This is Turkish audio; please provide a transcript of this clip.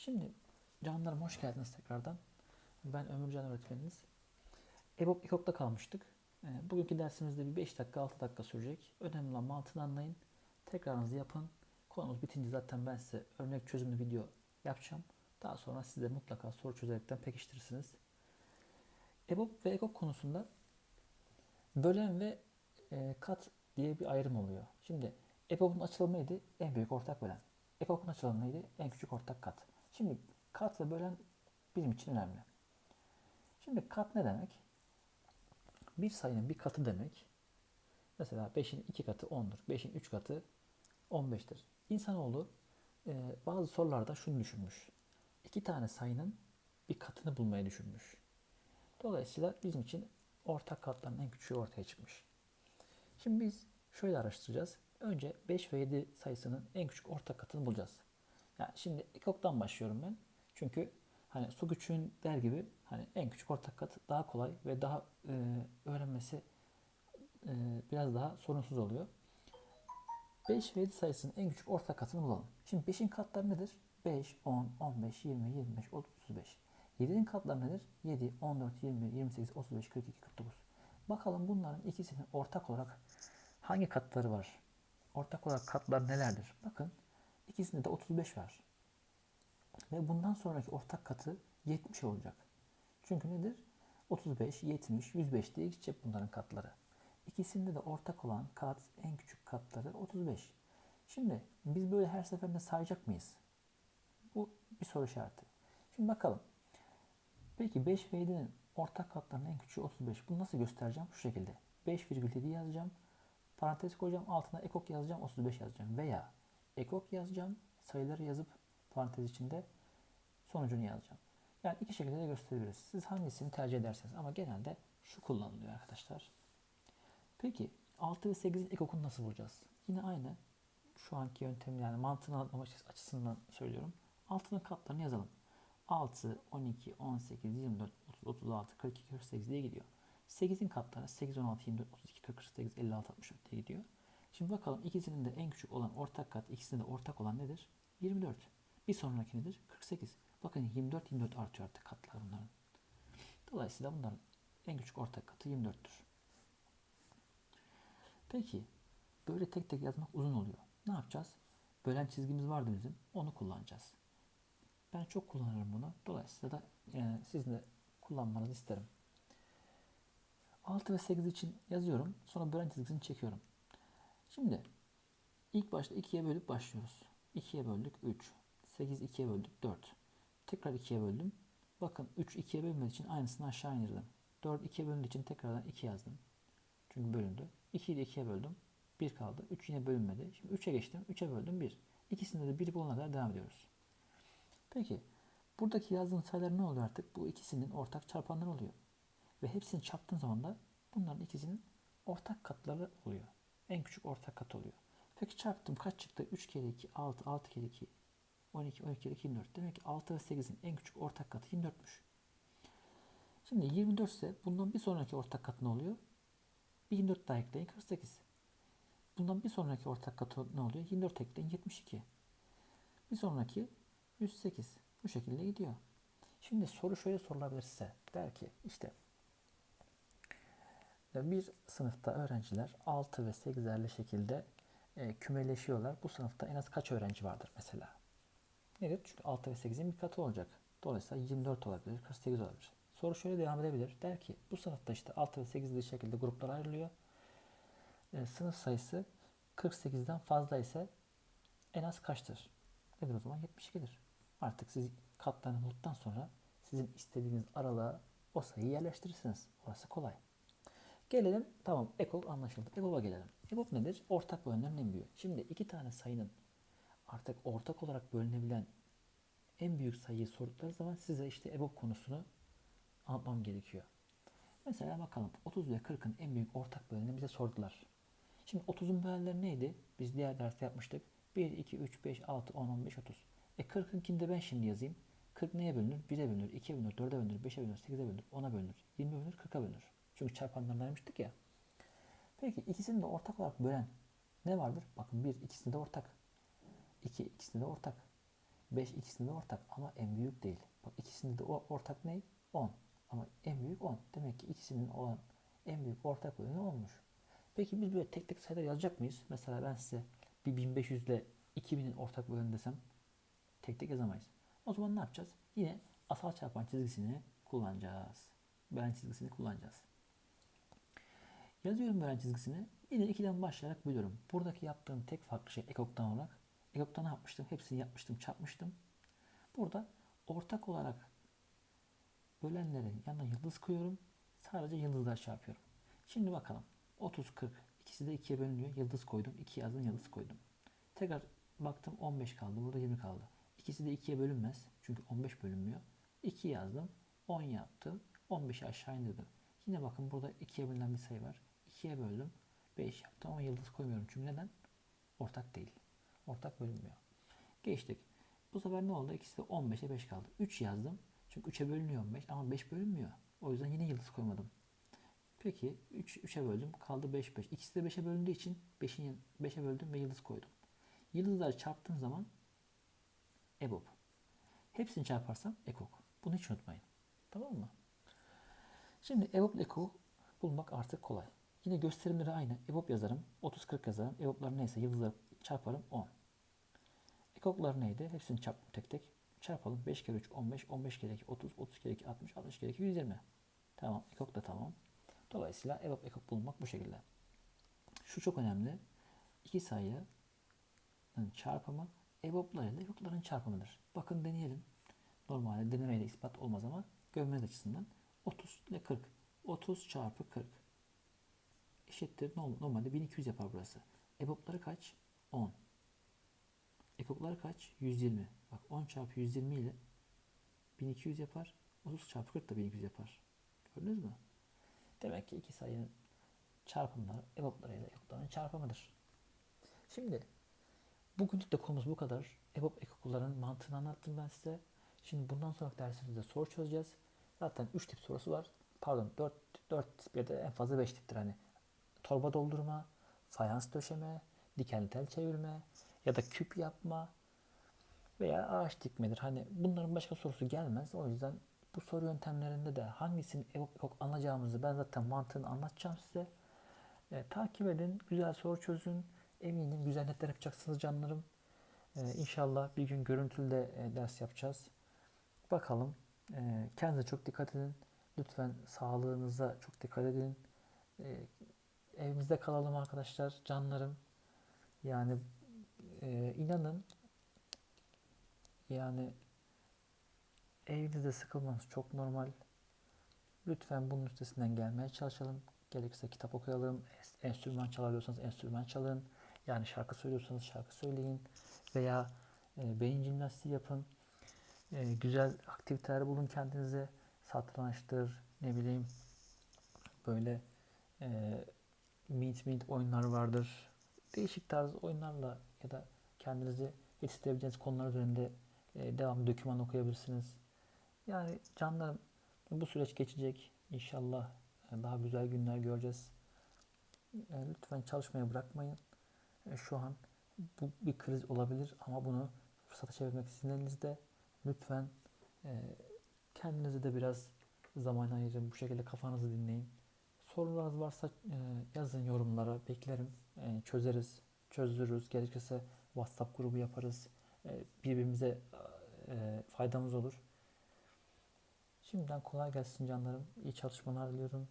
Şimdi canlarım hoş geldiniz tekrardan. Ben Ömürcan öğretmeniniz. EBOB İKOK'ta kalmıştık. Ee, Bugünkü dersimizde bir 5 dakika 6 dakika sürecek. Önemli olan mantığını anlayın. Tekrarınızı yapın. Konumuz bitince zaten ben size örnek çözümlü video yapacağım. Daha sonra siz de mutlaka soru çözerekten pekiştirirsiniz. EBOB ve EKOK konusunda bölen ve e, kat diye bir ayrım oluyor. Şimdi EBOB'un açılımı neydi? En büyük ortak bölen. EKOK'un açılımı neydi? En küçük ortak kat. Şimdi kat ve bölen bizim için önemli. Şimdi kat ne demek? Bir sayının bir katı demek. Mesela 5'in 2 katı 10'dur. 5'in 3 katı 15'tir. İnsanoğlu e, bazı sorularda şunu düşünmüş. İki tane sayının bir katını bulmayı düşünmüş. Dolayısıyla bizim için ortak katların en küçüğü ortaya çıkmış. Şimdi biz şöyle araştıracağız. Önce 5 ve 7 sayısının en küçük ortak katını bulacağız. Yani şimdi ekoktan başlıyorum ben. Çünkü hani su küçüğün der gibi hani en küçük ortak kat daha kolay ve daha e, öğrenmesi e, biraz daha sorunsuz oluyor. 5 ve 7 sayısının en küçük ortak katını bulalım. Şimdi 5'in katları nedir? 5, 10, 15, 20, 25, 30, 35. 7'nin katları nedir? 7, 14, 21, 28, 35, 42, 49. Bakalım bunların ikisinin ortak olarak hangi katları var? Ortak olarak katlar nelerdir? Bakın ikisinde de 35 var. Ve bundan sonraki ortak katı 70 olacak. Çünkü nedir? 35, 70, 105 diye gidecek bunların katları. İkisinde de ortak olan kat, en küçük katları 35. Şimdi biz böyle her seferinde sayacak mıyız? Bu bir soru işareti. Şimdi bakalım. Peki 5 ve 7'nin ortak katlarının en küçüğü 35. Bunu nasıl göstereceğim? Şu şekilde. 5,7 yazacağım. Parantez koyacağım. Altına ekok yazacağım. 35 yazacağım. Veya ekok yazacağım. Sayıları yazıp parantez içinde sonucunu yazacağım. Yani iki şekilde de gösterebiliriz. Siz hangisini tercih ederseniz ama genelde şu kullanılıyor arkadaşlar. Peki 6 ve 8'in ekokunu nasıl bulacağız? Yine aynı şu anki yöntem yani mantığını anlamak açısından söylüyorum. Altının katlarını yazalım. 6, 12, 18, 24, 30, 36, 42, 48 diye gidiyor. 8'in katları 8, 16, 24, 32, 40, 48, 56, 64 diye gidiyor. Şimdi bakalım ikisinin de en küçük olan ortak kat, ikisinde de ortak olan nedir? 24. Bir sonraki nedir? 48. Bakın 24, 24 artıyor artık katlar bunların. Dolayısıyla bunların en küçük ortak katı 24'tür. Peki böyle tek tek yazmak uzun oluyor. Ne yapacağız? Bölen çizgimiz vardı bizim. Onu kullanacağız. Ben çok kullanırım bunu. Dolayısıyla da e, sizin de kullanmanızı isterim. 6 ve 8 için yazıyorum. Sonra bölen çizgisini çekiyorum. Şimdi ilk başta 2'ye bölüp başlıyoruz. 2'ye böldük 3. 8 2'ye böldük 4. Tekrar 2'ye böldüm. Bakın 3 2'ye bölmediği için aynısını aşağı indirdim. 4 2'ye bölündüğü için tekrardan 2 yazdım. Çünkü bölündü. 2'yi de 2'ye böldüm. 1 kaldı. 3 yine bölünmedi. Şimdi 3'e geçtim. 3'e böldüm 1. İkisinde de 1 bulana kadar devam ediyoruz. Peki buradaki yazdığım sayılar ne oluyor artık? Bu ikisinin ortak çarpanları oluyor. Ve hepsini çarptığın zaman da bunların ikisinin ortak katları oluyor. En küçük ortak kat oluyor. Peki çarptım kaç çıktı? 3 kere 2 6, 6 kere 2 12, 12 kere 2 24. Demek ki 6 ve 8'in en küçük ortak katı 24'müş. Şimdi 24 ise bundan bir sonraki ortak katı ne oluyor? Bir 24 daha ekleyin 48. Bundan bir sonraki ortak katı ne oluyor? 24 ekleyin 72. Bir sonraki 108. Bu şekilde gidiyor. Şimdi soru şöyle sorulabilir size. Der ki işte bir sınıfta öğrenciler 6 ve 8'erli şekilde e, kümeleşiyorlar. Bu sınıfta en az kaç öğrenci vardır mesela? Nedir? Çünkü 6 ve 8'in bir katı olacak. Dolayısıyla 24 olabilir, 48 olabilir. Soru şöyle devam edebilir. Der ki bu sınıfta işte 6 ve 8'li şekilde gruplara ayrılıyor. E, sınıf sayısı 48'den fazla ise en az kaçtır? Nedir o zaman? 72'dir. Artık siz katlarını bulduktan sonra sizin istediğiniz aralığa o sayıyı yerleştirirsiniz. Orası kolay. Gelelim tamam EKOB anlaşıldı. EKOB'a gelelim. EKOB nedir? Ortak bölümlerin en büyüğü. Şimdi iki tane sayının artık ortak olarak bölünebilen en büyük sayıyı sordukları zaman size işte EBOB konusunu anlatmam gerekiyor. Mesela bakalım 30 ve 40'ın en büyük ortak bölümünü bize sordular. Şimdi 30'un bölenleri neydi? Biz diğer derste yapmıştık. 1, 2, 3, 5, 6, 10, 15, 30. E 40'ınkini de ben şimdi yazayım. 40 neye bölünür? 1'e bölünür, 2'ye bölünür, 4'e bölünür, 5'e bölünür, 8'e bölünür, 10'a bölünür, 20'ye bölünür, 40'a bölünür. Çünkü çarpanlarını ayırmıştık ya. Peki ikisini de ortak olarak bölen ne vardır? Bakın bir ikisinde de ortak. 2 ikisinde de ortak. 5 ikisinde de ortak ama en büyük değil. Bak ikisinde de ortak ne? 10. Ama en büyük 10. Demek ki ikisinin olan en büyük ortak bölümü olmuş. Peki biz böyle tek tek sayılar yazacak mıyız? Mesela ben size bir 1500 ile 2000'in ortak bölümü desem tek tek yazamayız. O zaman ne yapacağız? Yine asal çarpan çizgisini kullanacağız. Bölen çizgisini kullanacağız. Yazıyorum bölen çizgisini. Yine 2'den başlayarak bölüyorum. Buradaki yaptığım tek farklı şey ekoktan olarak. Ekoktan ne yapmıştım? Hepsini yapmıştım, çarpmıştım. Burada ortak olarak bölenlerin yanına yıldız koyuyorum. Sadece yıldızlar çarpıyorum. Şimdi bakalım. 30, 40. İkisi de 2'ye bölünüyor. Yıldız koydum. 2 yazdım, yıldız koydum. Tekrar baktım 15 kaldı. Burada 20 kaldı. İkisi de 2'ye bölünmez. Çünkü 15 bölünmüyor. 2 yazdım. 10 yaptım. 15'i aşağı indirdim. Yine bakın burada 2'ye bölünen bir sayı var. 2'ye böldüm. 5 yaptım ama yıldız koymuyorum. Çünkü neden? Ortak değil. Ortak bölünmüyor. Geçtik. Bu sefer ne oldu? İkisi de 15'e 5 kaldı. 3 yazdım. Çünkü 3'e bölünüyor 15 ama 5 bölünmüyor. O yüzden yine yıldız koymadım. Peki 3 3'e böldüm. Kaldı 5 5. İkisi de 5'e bölündüğü için 5'in 5'e böldüm ve yıldız koydum. Yıldızları çarptığım zaman EBOB. Hepsini çarparsam ekok. Bunu hiç unutmayın. Tamam mı? Şimdi EBOB ile EKOK bulmak artık kolay. Yine gösterimleri aynı. EBOB yazarım. 30-40 yazarım. EBOB'lar neyse yıldızları çarparım 10. EKOK'lar neydi? Hepsini çarptım tek tek. Çarpalım. 5 kere 3 15, 15 kere 2 30, 30 kere 2 60, 60 kere 2 120. Tamam. EKOK da tamam. Dolayısıyla EBOB EKOK bulmak bu şekilde. Şu çok önemli. İki sayının çarpımı EBOB'lar ile EKOK'ların çarpımıdır. Bakın deneyelim. Normalde denemeyle ispat olmaz ama görmeniz açısından 30 ile 40. 30 çarpı 40 eşittir. Norm- Normalde 1200 yapar burası. EBOB'ları kaç? 10. EKOK'ları kaç? 120. Bak 10 çarpı 120 ile 1200 yapar. 30 çarpı 40 da 1200 yapar. Gördünüz mü? Demek ki iki sayının çarpımları EBOB'ları ile EKOK'ların çarpımıdır. Şimdi bugünlük de konumuz bu kadar. EBOB EKOK'ların mantığını anlattım ben size. Şimdi bundan sonraki dersimizde soru çözeceğiz. Zaten 3 tip sorusu var. Pardon 4, 4 tip ya da en fazla 5 tiptir. Hani torba doldurma, fayans döşeme, dikenli tel çevirme ya da küp yapma veya ağaç dikmedir. Hani bunların başka sorusu gelmez. O yüzden bu soru yöntemlerinde de hangisini EBOB EKOK anlayacağımızı ben zaten mantığını anlatacağım size. E, takip edin, güzel soru çözün. Eminim güzel netler yapacaksınız canlarım. E, inşallah bir gün görüntülü de e, ders yapacağız. Bakalım. E, kendinize çok dikkat edin. Lütfen sağlığınıza çok dikkat edin. E, evimizde kalalım arkadaşlar, canlarım. Yani e, inanın yani evinizde sıkılmanız çok normal. Lütfen bunun üstesinden gelmeye çalışalım. Gerekirse kitap okuyalım. Enstrüman çalabiliyorsanız enstrüman çalın. Yani şarkı söylüyorsanız şarkı söyleyin. Veya e, beyin jimnastiği yapın. E, güzel aktiviteler bulun kendinize. Satrançtır, ne bileyim böyle e, meet meet oyunlar vardır. Değişik tarz oyunlarla ya da kendinizi yetiştirebileceğiniz konular üzerinde e, devamlı doküman okuyabilirsiniz. Yani canlarım bu süreç geçecek. İnşallah e, daha güzel günler göreceğiz. E, Lütfen çalışmayı bırakmayın. E, Şu an bu bir kriz olabilir ama bunu fırsata çevirmek sizin elinizde. Lütfen e, kendinize de biraz zaman ayırın. Bu şekilde kafanızı dinleyin. Sorularınız varsa e, yazın yorumlara. Beklerim. E, Çözeriz, çözdürürüz. Gerekirse WhatsApp grubu yaparız. E, Birbirimize faydamız olur. Şimdiden kolay gelsin canlarım. İyi çalışmalar diliyorum.